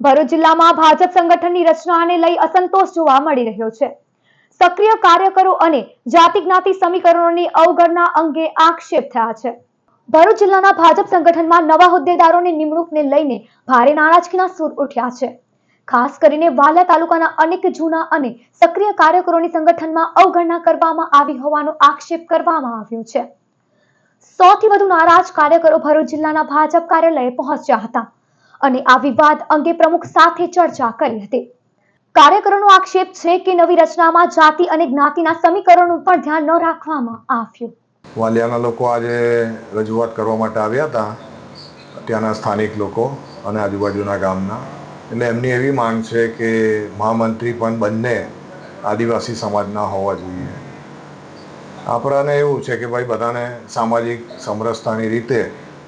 ભરૂચ જિલ્લામાં ભાજપ સંગઠનની રચનાને લઈ અસંતોષ જોવા મળી રહ્યો છે. સક્રિય કાર્યકરો અને જાતિ જ્ઞાતિ સમીકરણોની અવગણના અંગે આક્ષેપ થયા છે. ભરૂચ જિલ્લાના ભાજપ સંગઠનમાં નવા હોદ્દેદારોની નિમણૂકને લઈને ભારે નારાજગીના સૂર ઉઠ્યા છે. ખાસ કરીને વાલિયા તાલુકાના અનેક જૂના અને સક્રિય કાર્યકરોની સંગઠનમાં અવગણના કરવામાં આવી હોવાનો આક્ષેપ કરવામાં આવ્યો છે. સૌથી વધુ નારાજ કાર્યકરો ભરૂચ જિલ્લાના ભાજપ કાર્યાલયે પહોંચ્યા હતા. અને આ વિવાદ અંગે પ્રમુખ સાથે ચર્ચા કરી હતી. કાર્યકરોનો આક્ષેપ છે કે નવી રચનામાં જાતિ અને જ્ઞાતિના સમીકરણો પણ ધ્યાન ન રાખવામાં આવ્યું. વાલિયાના લોકો આજે રજૂઆત કરવા માટે આવ્યા હતા, ત્યાંના સ્થાનિક લોકો અને આજુબાજુના ગામના. એટલે એમની એવી માંગ છે કે મહામંત્રી પણ બંને આદિવાસી સમાજના હોવા જોઈએ. આપણાને એવું છે કે ભાઈ બધાને સામાજિક સમરસતાની રીતે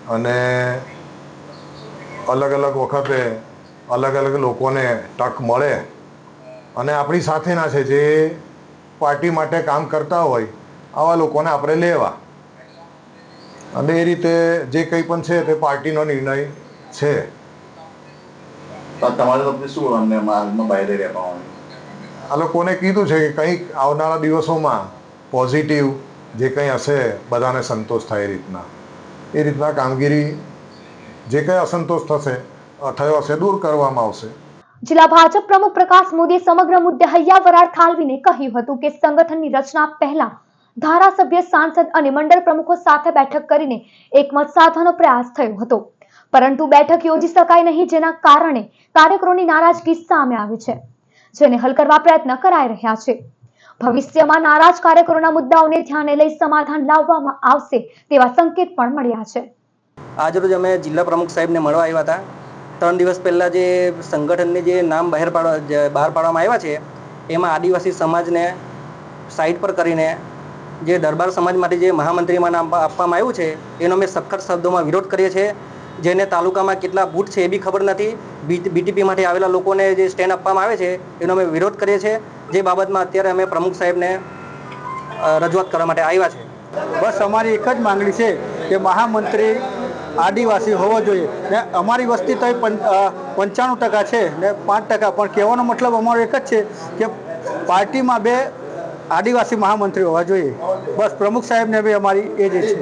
અને અલગ અલગ વખતે અલગ અલગ લોકોને તક મળે. અને આપણી સાથેના છે જે પાર્ટી માટે કામ કરતા હોય આવા લોકોને આપણે લેવા. અને એ રીતે જે કંઈ પણ છે તે પાર્ટીનો નિર્ણય છે. તો તમારે વખતે શું અમને હાલમાં બહાર રહેવાનું આ લોકોને કીધું છે કે કંઈક આવનારા દિવસોમાં પોઝિટિવ જે કંઈ હશે બધાને સંતોષ થાય એ રીતના. એ રીતના કામગીરી જે કંઈ અસંતોષ થશે થયો હશે દૂર કરવામાં આવશે. જિલ્લા ભાજપ પ્રમુખ પ્રકાશ મોદીએ સમગ્ર મુદ્દે હૈયા વરાળ ઠાલવીને કહ્યું હતું કે સંગઠનની રચના પહેલા ધારાસભ્ય, સાંસદ અને મંડળ પ્રમુખો સાથે બેઠક કરીને એકમત સાધવાનો પ્રયાસ થયો હતો. પરંતુ બેઠક યોજી શકાય નહીં જેના કારણે કાર્યકરોની નારાજગી સામે આવી છે, જેને હલ કરવા પ્રયત્ન કરાઈ રહ્યા છે. ભવિષ્યમાં નારાજ કાર્યકરોના મુદ્દાઓને ધ્યાને લઈ સમાધાન લાવવામાં આવશે તેવા સંકેત પણ મળ્યા છે. આજરોજ અમે જિલ્લા પ્રમુખ સાહેબને મળવા આવ્યા હતા, ત્રણ દિવસ પહેલાં જે સંગઠનને જે નામ બહાર પાડવા બહાર પાડવામાં આવ્યા છે, એમાં આદિવાસી સમાજને સાઈડ પર કરીને જે દરબાર સમાજ માટે જે મહામંત્રીમાં નામ આપવામાં આવ્યું છે, એનો અમે સખત શબ્દોમાં વિરોધ કરીએ છીએ. જેને તાલુકામાં કેટલા બૂથ છે એ બી ખબર નથી બીટીપી માટે આવેલા લોકોને જે સ્ટેન્ડ આપવામાં આવે છે, એનો અમે વિરોધ કરીએ છીએ. જે બાબતમાં અત્યારે અમે પ્રમુખ સાહેબને રજૂઆત કરવા માટે આવ્યા છે. બસ અમારી એક જ માંગણી છે કે મહામંત્રી આદિવાસી હોવો જોઈએ. ને અમારી વસ્તી તો પંચાણું ટકા છે ને પાંચ ટકા. પણ કહેવાનો મતલબ અમારો એક જ છે કે પાર્ટીમાં બે આદિવાસી મહામંત્રી હોવા જોઈએ. બસ પ્રમુખ સાહેબને બી અમારી એ જ છે.